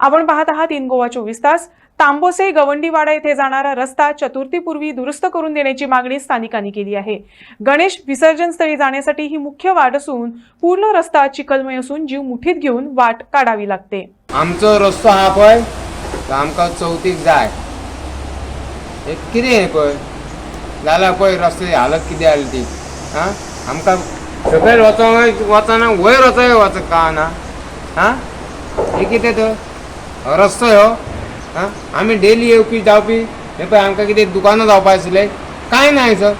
आपण पाहत आहात इन गोवा चोवीस तास. तांबोसे गवंडीवाडा येथे जाणारा रस्ता चतुर्थीपूर्वी दुरुस्त करून देण्याची मागणी स्थानिकांनी केली आहे. गणेश विसर्जन स्थळी जाण्यासाठी ही मुख्य वाट असून पूर्ण रस्ता चिखलमय असून जीव मुठीत घेऊन वाट काढावी लागते. आमचो रस्तो हा पळय आमकां चवथीक जाय. हे कितें हें पळय जाल्यार पळय रस्ते हालत कितें जाली ती? आं आमकां सकयल वचोंक वचना वयर वचोंक वच का ना? आं हे कितें तर? रस्तो ह्यो आं आमी डेली येवपी जावपी हे पळय आमकां कितें दुकानां जावपा आशिल्लें. कांय ना सर.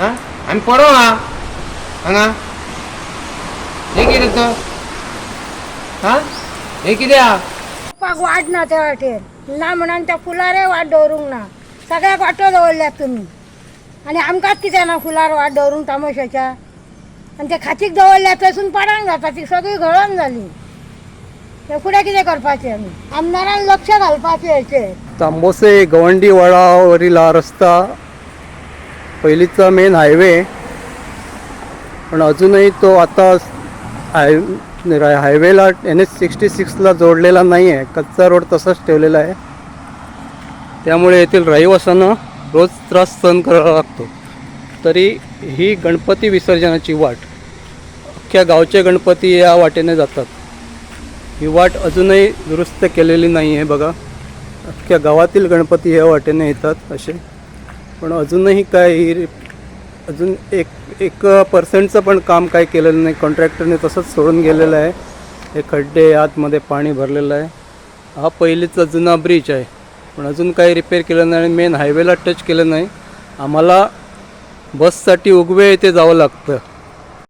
आं आमी पडो ना? हांगा हे कितें तर आं हे कितें आहा पाक वाट ना त्या वाटेर ना म्हणून त्या फुलारे वाट दवरूंक ना. सगळ्याक वाटो दवरल्यात तुमी आनी आमकांच कितें ना फुलार वाट दवरूंक तामोशाच्या. आनी ते खाचीक दवरल्या थंयसून पाडांक जाता ती सगळी घळोन जाली. ते फुडें कितें करपाचें आमी आमदारान लक्ष घालपाचें हेचेर तांबोसे गवंडीवाडावरील हा रस्ता पहिलीचा मेन हायवे पण अजूनही तो आता हाय हायवेला एन एच सिक्स्टी सिक्सला जोडलेला नाही आहे कच्चा रोड तसाच ठेवलेला आहे. त्यामुळे येथील रहिवाशांना रोज त्रास सहन करावा लागतो. तरी ही गणपती विसर्जनाची वाट. अख्ख्या गावचे गणपती या वाटेने जातात. ही वाट अजूनही दुरुस्त केलेली नाही आहे बघा. अख्ख्या गावातील गणपती ह्या वाटेने येतात असे. पण अजूनही काय ही अजून एक एक पर्सेंटचं पण काम काय केलेलं नाही. कॉन्ट्रॅक्टरने तसंच सोडून गेलेलं आहे. हे खड्डे आतमध्ये पाणी भरलेलं आहे. हा पहिलीचा जुना ब्रिज आहे. पण अजून काही रिपेअर केलं नाही आणि मेन हायवेला टच केलं नाही. आम्हाला बससाठी उगवे येथे जावं लागतं.